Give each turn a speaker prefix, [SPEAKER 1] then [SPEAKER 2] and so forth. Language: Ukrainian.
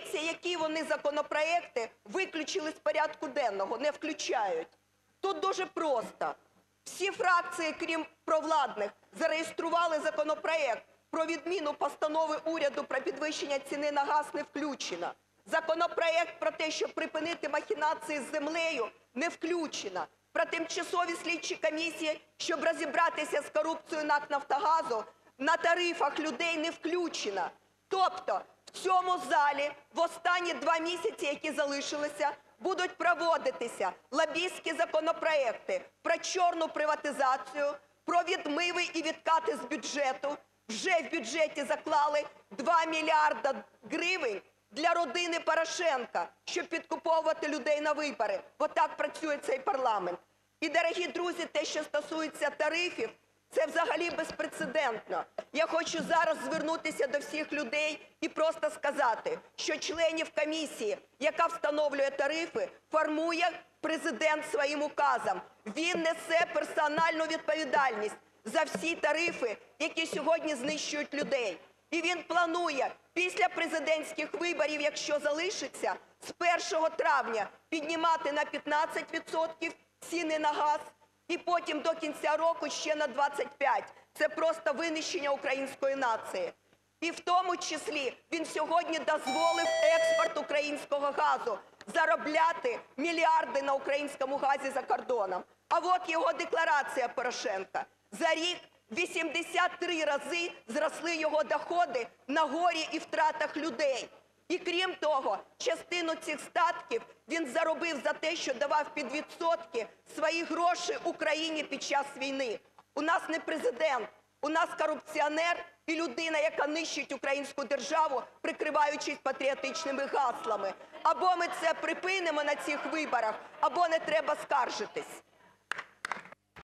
[SPEAKER 1] Подивіться, які вони законопроекти виключили з порядку денного, не включають. Тут дуже просто. Всі фракції, крім провладних, зареєстрували законопроект про відміну постанови уряду про підвищення ціни на газ не включено. Законопроект про те, щоб припинити махінації з землею, не включено. Про тимчасові слідчі комісії, щоб розібратися з корупцією НАК «Нафтогазу», на тарифах людей не включено. Тобто в цьому залі в останні два місяці, які залишилися, будуть проводитися лобістські законопроекти про чорну приватизацію, про відмиви і відкати з бюджету. Вже в бюджеті заклали 2 мільярда гривень для родини Порошенка, щоб підкуповувати людей на вибори. Бо так працює цей парламент. І, дорогі друзі, те, що стосується тарифів, це взагалі безпрецедентно. Я хочу зараз звернутися до всіх людей і просто сказати, що членів комісії, яка встановлює тарифи, формує президент своїм указом. Він несе персональну відповідальність за всі тарифи, які сьогодні знищують людей. І він планує після президентських виборів, якщо залишиться, з 1 травня піднімати на 15% ціни на газ, і потім до кінця року ще на 25. Це просто винищення української нації. І в тому числі він сьогодні дозволив експорт українського газу, заробляти мільярди на українському газі за кордоном. А от його декларація Порошенка. За рік 83 рази зросли його доходи на горі і втратах людей. І крім того, частину цих статків він заробив за те, що давав під відсотки свої гроші Україні під час війни. У нас не президент, у нас корупціонер і людина, яка нищить українську державу, прикриваючись патріотичними гаслами. Або ми це припинимо на цих виборах, або не треба скаржитись.